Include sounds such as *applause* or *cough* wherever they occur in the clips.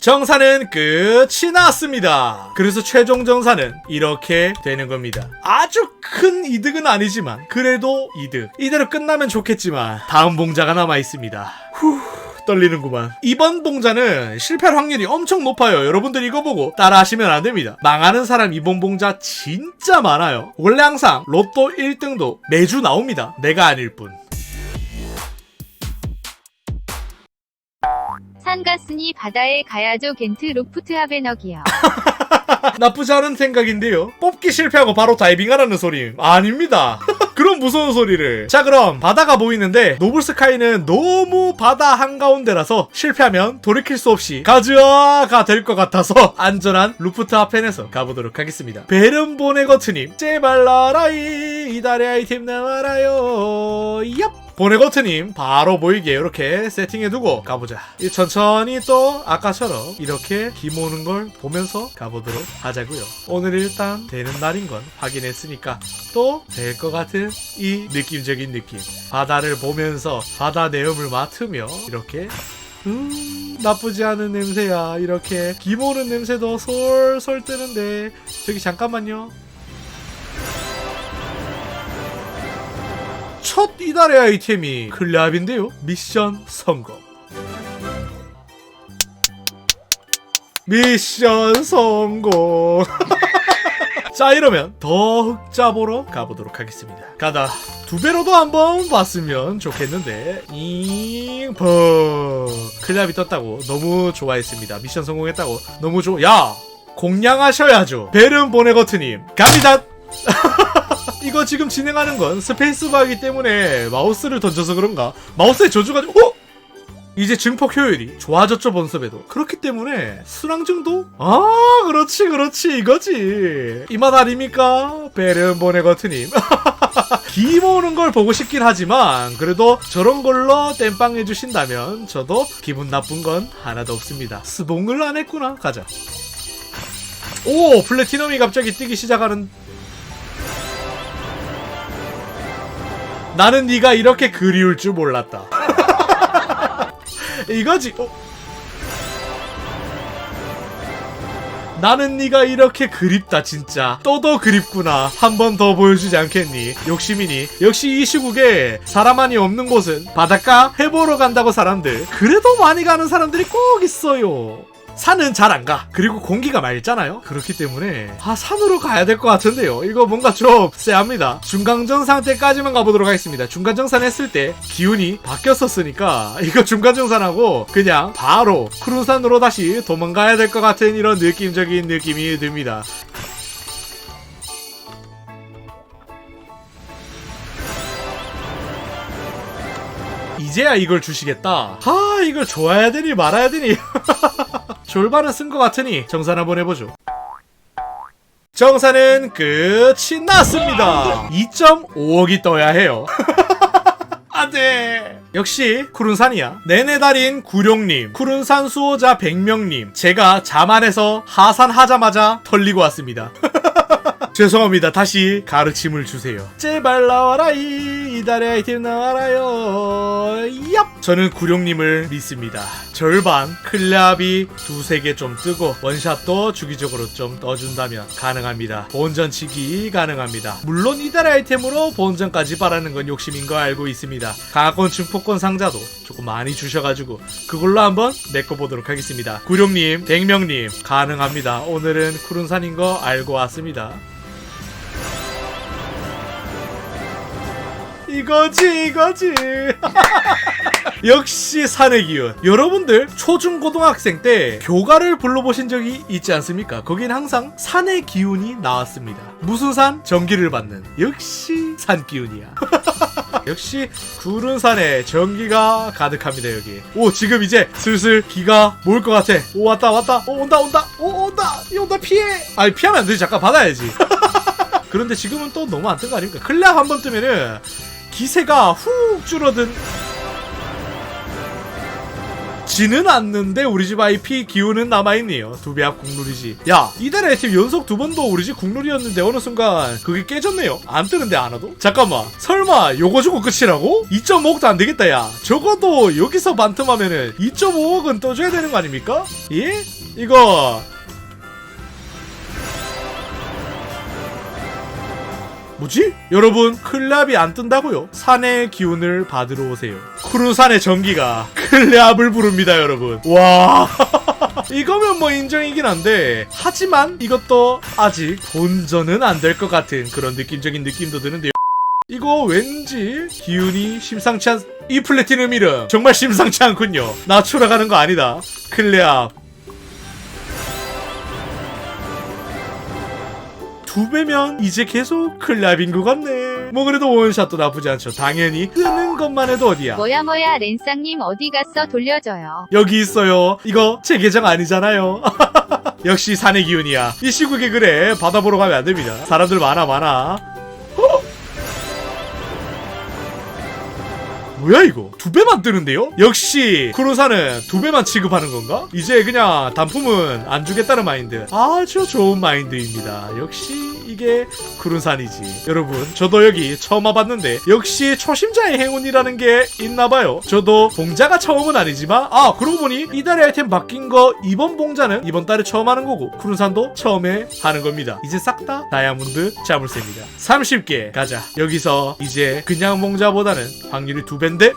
정산은 끝이 났습니다. 그래서 최종 정산은 이렇게 되는 겁니다. 아주 큰 이득은 아니지만 그래도 이득. 이대로 끝나면 좋겠지만 다음 봉자가 남아 있습니다. 후. 떨리는구만. 이번 봉자는 실패할 확률이 엄청 높아요. 여러분들 이거 보고 따라하시면 안 됩니다. 망하는 사람 이번 봉자 진짜 많아요. 원래 항상 로또 1등도 매주 나옵니다. 내가 아닐 뿐. 산 갔으니 바다에 가야죠 겐트 로프트 하베너기요. *laughs* 나쁘지 않은 생각인데요. 뽑기 실패하고 바로 다이빙하라는 소리 아닙니다. *laughs* 그런 무서운 소리를. 자, 그럼 바다가 보이는데 노블스카이는 너무 바다 한가운데라서 실패하면 돌이킬 수 없이 가즈아가 될 것 같아서 *laughs* 안전한 루프트 하펜에서 가보도록 하겠습니다. 베른보네거트님, 제발 나라이 이달의 아이템 나와라요. 얍! 보네거트님 바로 보이게 이렇게 세팅해두고 가보자. 이 천천히 또 아까처럼 이렇게 김 오는 걸 보면서 가보도록 하자고요. 오늘 일단 되는 날인 건 확인했으니까 또 될 것 같은 이 느낌적인 느낌. 바다를 보면서 바다 내음을 맡으며 이렇게 음 나쁘지 않은 냄새야 이렇게 김 오는 냄새도 솔솔 뜨는데 저기 잠깐만요. 첫 이달의 아이템이 클랩인데요. 미션 성공. 미션 성공. *laughs* 자 이러면 더 흑자 보러 가보도록 하겠습니다. 가다 두 배로도 한번 봤으면 좋겠는데 잉펑 클랩이 떴다고 너무 좋아했습니다. 미션 성공했다고 너무 좋아. 야 공략하셔야죠. 베른 보네거트님 갑니다. *laughs* 이거 지금 진행하는 건 스페이스바이기 때문에 마우스를 던져서 그런가? 마우스에 저주가 어? 이제 증폭 효율이 좋아졌죠 본섭에도. 그렇기 때문에 순항증도? 아 그렇지 그렇지 이거지. 이 맛 아닙니까? 베른 보네거트님. *laughs* 기 모으는 걸 보고 싶긴 하지만 그래도 저런 걸로 땜빵 해주신다면 저도 기분 나쁜 건 하나도 없습니다. 스봉을 안 했구나. 가자. 오 플래티넘이 갑자기 뜨기 시작하는 나는 네가 이렇게 그리울 줄 몰랐다. *laughs* 이거지. 어? 나는 네가 이렇게 그립다 진짜. 또도 그립구나. 한 번 더 보여주지 않겠니? 욕심이니. 역시 이 시국에 사람만이 없는 곳은 바닷가 해보러 간다고 사람들. 그래도 많이 가는 사람들이 꼭 있어요. 산은 잘 안 가. 그리고 공기가 맑잖아요. 그렇기 때문에 아 산으로 가야 될 것 같은데요. 이거 뭔가 좀 쎄합니다. 중간정상 때까지만 가보도록 하겠습니다. 중간정산 했을 때 기운이 바뀌었었으니까 이거 중간정산하고 그냥 바로 크루산으로 다시 도망가야 될 것 같은 이런 느낌적인 느낌이 듭니다. 이제야 이걸 주시겠다. 아 이걸 좋아야 되니 말아야 되니. *laughs* 졸반은 쓴 것 같으니 정산 한번 해보죠. 정산은 끝이 났습니다. 2.5억이 떠야 해요. *laughs* 안돼. 역시 쿠른산이야. 내내 달인 구룡님, 쿠른산 수호자 100명님, 제가 자만해서 하산하자마자 털리고 왔습니다. *laughs* 죄송합니다. 다시 가르침을 주세요. 제발 나와라 이 이달의 아이템 나와라요. 얍! 저는 구룡님을 믿습니다. 절반 클랩이 두세 개 좀 뜨고 원샷도 주기적으로 좀 떠준다면 가능합니다. 본전치기 가능합니다. 물론 이달의 아이템으로 본전까지 바라는 건 욕심인 거 알고 있습니다. 강화권 증폭권 상자도 조금 많이 주셔가지고 그걸로 한번 메꿔보도록 하겠습니다. 구룡님, 백명님 가능합니다. 오늘은 쿠른산인 거 알고 왔습니다. 이거지 이거지. *laughs* 역시 산의 기운. 여러분들 초중고등학생 때 교가를 불러보신 적이 있지 않습니까? 거긴 항상 산의 기운이 나왔습니다. 무슨 산? 전기를 받는. 역시 산 기운이야. *laughs* 역시 구른 산에 전기가 가득합니다 여기. 오 지금 이제 슬슬 기가 모을 것 같아. 오 왔다 왔다. 오 온다 온다. 오 온다. 이 온다 피해. 아니 피하면 안 되지. 잠깐 받아야지. *laughs* 그런데 지금은 또 너무 안 뜬 거 아닙니까? 클랩 한번 뜨면은 기세가 훅 줄어든 지는 않는데 우리 집 IP 기운은 남아있네요. 두배 앞 국룰이지. 야, 이달의 팀 연속 두 번도 우리 집 국룰이었는데 어느 순간 그게 깨졌네요. 안 뜨는데 안 와도? 잠깐만. 설마 요거 주고 끝이라고? 2.5억도 안 되겠다, 야. 적어도 여기서 반틈하면은 2.5억은 떠줘야 되는 거 아닙니까? 예? 이거 뭐지? 여러분 클랩이 안 뜬다고요? 산의 기운을 받으러 오세요. 크루산의 전기가 클랩을 부릅니다 여러분. 와. *laughs* 이거면 뭐 인정이긴 한데 하지만 이것도 아직 본전은 안 될 것 같은 그런 느낌적인 느낌도 드는데요. 이거 왠지 기운이 심상치 않... 이 플래티넘 이름 정말 심상치 않군요. 나 추락하는 거 아니다. 클레압 두 배면 이제 계속 클랩인 것 같네. 뭐 그래도 원샷도 나쁘지 않죠. 당연히 뜨는 것만 해도 어디야. 뭐야 뭐야 랜쌍님 어디 갔어 돌려줘요. 여기 있어요. 이거 제 계정 아니잖아요. *laughs* 역시 산의 기운이야. 이 시국에 그래. 바다 보러 가면 안 됩니다. 사람들 많아 많아. 뭐야 이거? 두 배만 뜨는데요? 역시 크루사는 두 배만 취급하는 건가? 이제 그냥 단품은 안 주겠다는 마인드. 아주 좋은 마인드입니다. 역시 이게 크루산이지. 여러분, 저도 여기 처음 와봤는데 역시 초심자의 행운이라는 게 있나봐요. 저도 봉자가 처음은 아니지만 아 그러고 보니 이달의 아이템 바뀐 거 이번 봉자는 이번 달에 처음 하는 거고 크루산도 처음에 하는 겁니다. 이제 싹 다 다이아몬드 자물쇠입니다. 30개 가자. 여기서 이제 그냥 봉자보다는 확률이 두 배인데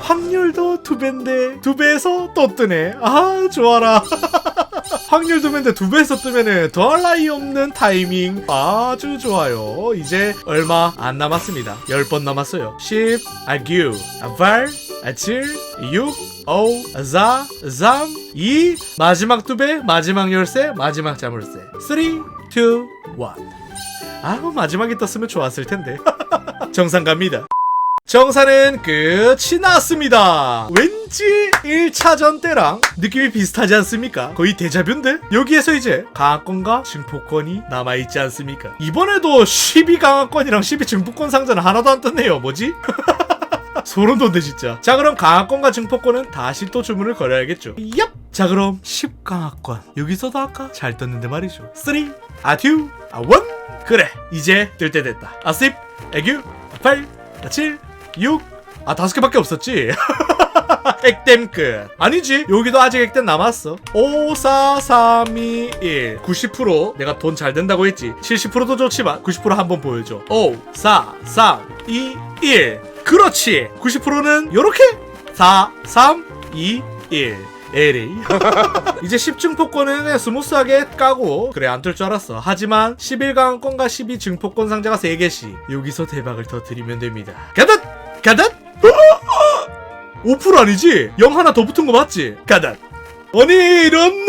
확률도 두 배인데 두 배에서 또 뜨네. 아 좋아라. *laughs* 확률 두 배인데 두 배에서 뜨면은 더할 나위 없는 타이밍 아주 좋아요. 이제 얼마 안 남았습니다. 10번 남았어요. 10, 아 9, 아 8, 아 7, 6, 5, 4, 3, 2 마지막 두 배, 마지막 열쇠, 마지막 자물쇠. 3, 2, 1 아우 마지막에 떴으면 좋았을 텐데. *laughs* 정상 갑니다. 정사는 끝이 났습니다. 왠지 1차전 때랑 느낌이 비슷하지 않습니까? 거의 대자뷰인데? 여기에서 이제 강화권과 증폭권이 남아있지 않습니까? 이번에도 12 강화권이랑 12 증폭권 상자는 하나도 안 떴네요. 뭐지? *laughs* 소름 돋네 진짜. 자 그럼 강화권과 증폭권은 다시 또 주문을 걸어야겠죠. 얍! 자 그럼 10 강화권 여기서도 아까 잘 떴는데 말이죠. 3, 아 2, 아 1. 그래 이제 뜰 때 됐다. 아 10, 애교, 8, 아 7, 6. 아 다섯 개밖에 없었지. *laughs* 액땜 끝. 아니지. 여기도 아직 액땜 남았어. 5, 4, 3, 2, 1. 90% 내가 돈 잘 된다고 했지. 70%도 좋지만 90% 한번 보여줘. 5, 4, 3, 2, 1. 그렇지. 90%는 요렇게 4, 3, 2, 1. LA. 이제 10 증폭권은 그냥 스무스하게 까고 그래 안뜰줄 알았어. 하지만 11강권과 12 증폭권 상자가 3개씩 여기서 대박을 터뜨리면 됩니다. 가듯! 가듯! 5% 아니지? 0 하나 더 붙은 거 맞지? 가듯! 아니 이런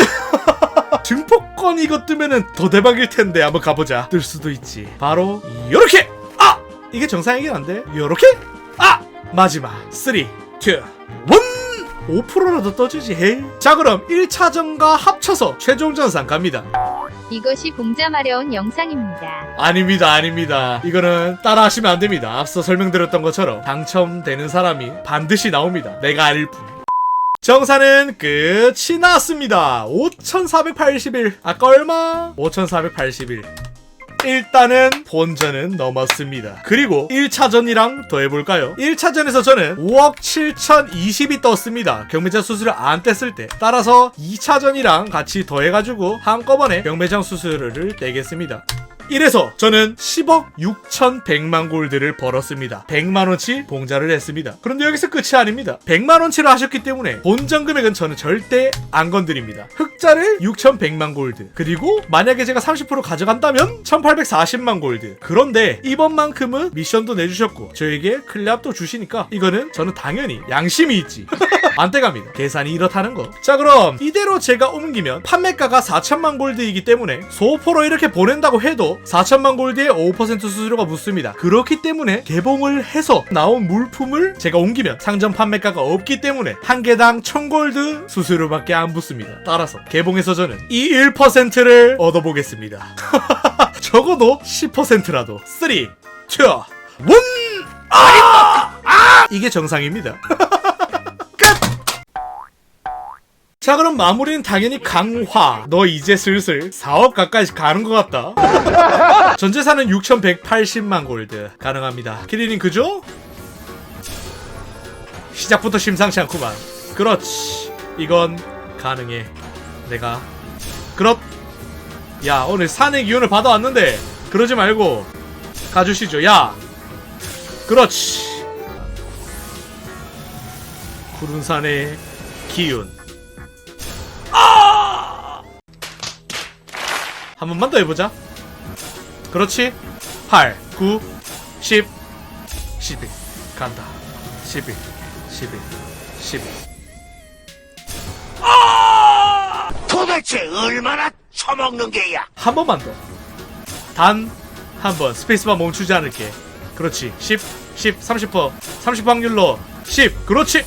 증폭권 이거 뜨면은 더 대박일 텐데 한번 가보자. 뜰 수도 있지. 바로 요렇게! 아! 이게 정상이긴 한데 요렇게? 아! 마지막 3, 2, 1 5%라도 떠주지 헤이 자 그럼 1차전과 합쳐서 최종 전상 갑니다 이것이 봉자 마려운 영상입니다. 아닙니다 아닙니다. 이거는 따라하시면 안 됩니다. 앞서 설명드렸던 것처럼 당첨되는 사람이 반드시 나옵니다. 내가 아닐 뿐. 정사는 끝이 났습니다. 5481 아까 얼마? 5481 일단은 본전은 넘었습니다. 그리고 1차전이랑 더 해볼까요? 1차전에서 저는 5억 7,020이 떴습니다. 경매장 수수료 안 뗐을 때. 따라서 2차전이랑 같이 더해가지고 한꺼번에 경매장 수수료를 떼겠습니다. 이래서 저는 10억 6,100만 골드를 벌었습니다. 100만원치 봉자를 했습니다. 그런데 여기서 끝이 아닙니다. 100만원치를 하셨기 때문에 본전 금액은 저는 절대 안 건드립니다. 흑자를 6,100만 골드. 그리고 만약에 제가 30% 가져간다면 1,840만 골드. 그런데 이번만큼은 미션도 내주셨고 저에게 클랩도 주시니까 이거는 저는 당연히 양심이 있지. *laughs* 안 떼갑니다. 계산이 이렇다는 거. 자 그럼 이대로 제가 옮기면 판매가가 4천만 골드이기 때문에 소포로 이렇게 보낸다고 해도 4천만 골드에 5% 수수료가 붙습니다. 그렇기 때문에 개봉을 해서 나온 물품을 제가 옮기면 상점 판매가가 없기 때문에 한 개당 1000골드 수수료밖에 안 붙습니다. 따라서 개봉해서 저는 이 1%를 얻어보겠습니다. *laughs* 적어도 10%라도 3, 2, 1 아! 아! 이게 정상입니다. *laughs* 자 그럼 마무리는 당연히 강화. 너 이제 슬슬 4억 가까이 가는 것 같다. *laughs* 전재산은 6180만 골드. 가능합니다. 키리님 그죠? 시작부터 심상치 않구만. 그렇지. 이건 가능해. 내가. 그렇. 야 오늘 산의 기운을 받아왔는데 그러지 말고 가주시죠. 야. 그렇지. 푸른 산의 기운 한 번만 더 해보자. 그렇지. 8, 9, 10, 11. 간다. 11, 11, 11. 도대체 얼마나 처먹는 게야? 한 번만 더. 단, 한 번. 스페이스바 멈추지 않을게. 그렇지. 10, 10, 30%, 30 확률로 10. 그렇지.